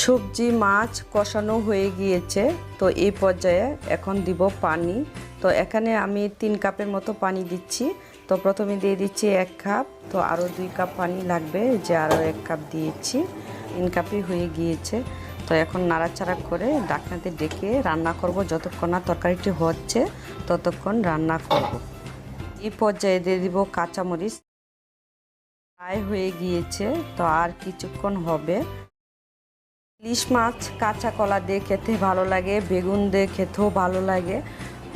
সবজি, মাছ কষানো হয়ে গিয়েছে। তো এই পর্যায়ে এখন দিব পানি। তো এখানে আমি তিন কাপের মতো পানি দিচ্ছি। তো প্রথমে দিয়ে দিচ্ছি এক কাপ। তো আরও দুই কাপ পানি লাগবে। যে আরও এক কাপ দিয়েছি। তিন কাপই হয়ে গিয়েছে। তো এখন নাড়াচাড়া করে ডাকনাতে ডেকে রান্না করব। যতক্ষণ না তরকারিটি হচ্ছে, ততক্ষণ রান্না করব। এই পর্যায়ে দিয়ে দিব কাঁচামরিচ। প্রায় হয়ে গিয়েছে। তো আর কিছুক্ষণ হবে। ইলিশ মাছ, কাঁচা কলা দিয়ে খেতে ভালো লাগে, বেগুন দিয়ে খেতেও ভালো লাগে।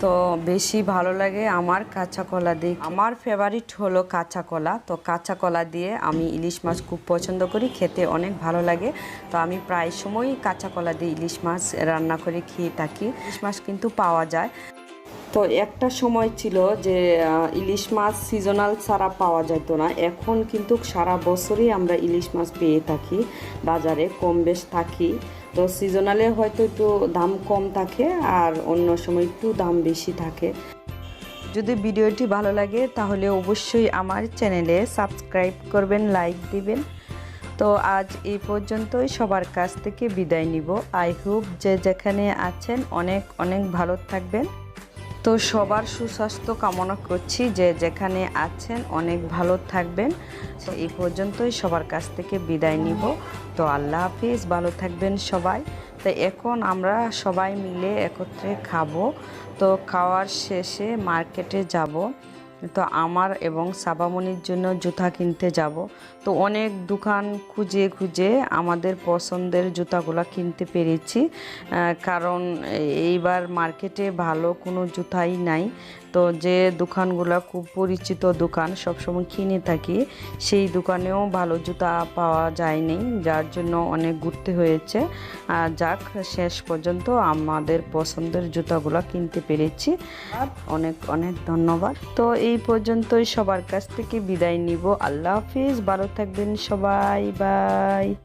তো বেশি ভালো লাগে আমার কাঁচা কলা দিয়ে আমার ফেভারিট হলো কাঁচা কলা। তো কাঁচা কলা দিয়ে আমি ইলিশ মাছ খুব পছন্দ করি, খেতে অনেক ভালো লাগে। তো আমি প্রায় সময়ই কাঁচা কলা দিয়ে ইলিশ মাছ রান্না করে খেয়ে থাকি। ইলিশ মাছ কিন্তু পাওয়া যায়। তো একটা সময় ছিল যে ইলিশ মাছ সিজনাল ছাড়া পাওয়া যেত না। এখন কিন্তু সারা বছরই আমরা ইলিশ মাছ পেয়ে থাকি, বাজারে কম বেশ থাকি। তো সিজনালে হয়তো একটু দাম কম থাকে আর অন্য সময় একটু দাম বেশি থাকে। যদি ভিডিওটি ভালো লাগে তাহলে অবশ্যই আমার চ্যানেলে সাবস্ক্রাইব করবেন, লাইক দিবেন। তো আজ এই পর্যন্তই, সবার কাছ থেকে বিদায় নিব। আই হোপ যে যেখানে আছেন অনেক অনেক ভালো থাকবেন। তো সবার সুস্বাস্থ্য কামনা করছি যে যেখানে আছেন, অনেক ভালো থাকবেন। এই পর্যন্তই সবার কাছ থেকে বিদায় নিব। তো আল্লাহ হাফিজ, ভালো থাকবেন সবাই। তো এখন আমরা সবাই মিলে একত্রে খাব। তো খাওয়ার শেষে মার্কেটে যাব। তো আমার এবং সাবামণির জন্য জুতা কিনতে যাব। তো অনেক দোকান খুঁজে খুঁজে আমাদের পছন্দের জুতাগুলো কিনতে পেরেছি কারণ এইবার মার্কেটে ভালো কোনো জুতাই নাই। তো যে দোকানগুলো খুব পরিচিত দোকান, সবসময় কিনে থাকি, সেই দোকানেও ভালো জুতা পাওয়া যায়নি, যার জন্য অনেক ঘুরতে হয়েছে। আর যাক, শেষ পর্যন্ত আমাদের পছন্দের জুতাগুলো কিনতে পেরেছি। অনেক অনেক ধন্যবাদ। তো এই পর্যন্তই সবার কাছ থেকে বিদায় নিব। আল্লাহ হাফিজ, ভালো থাকবেন সবাই, বাই।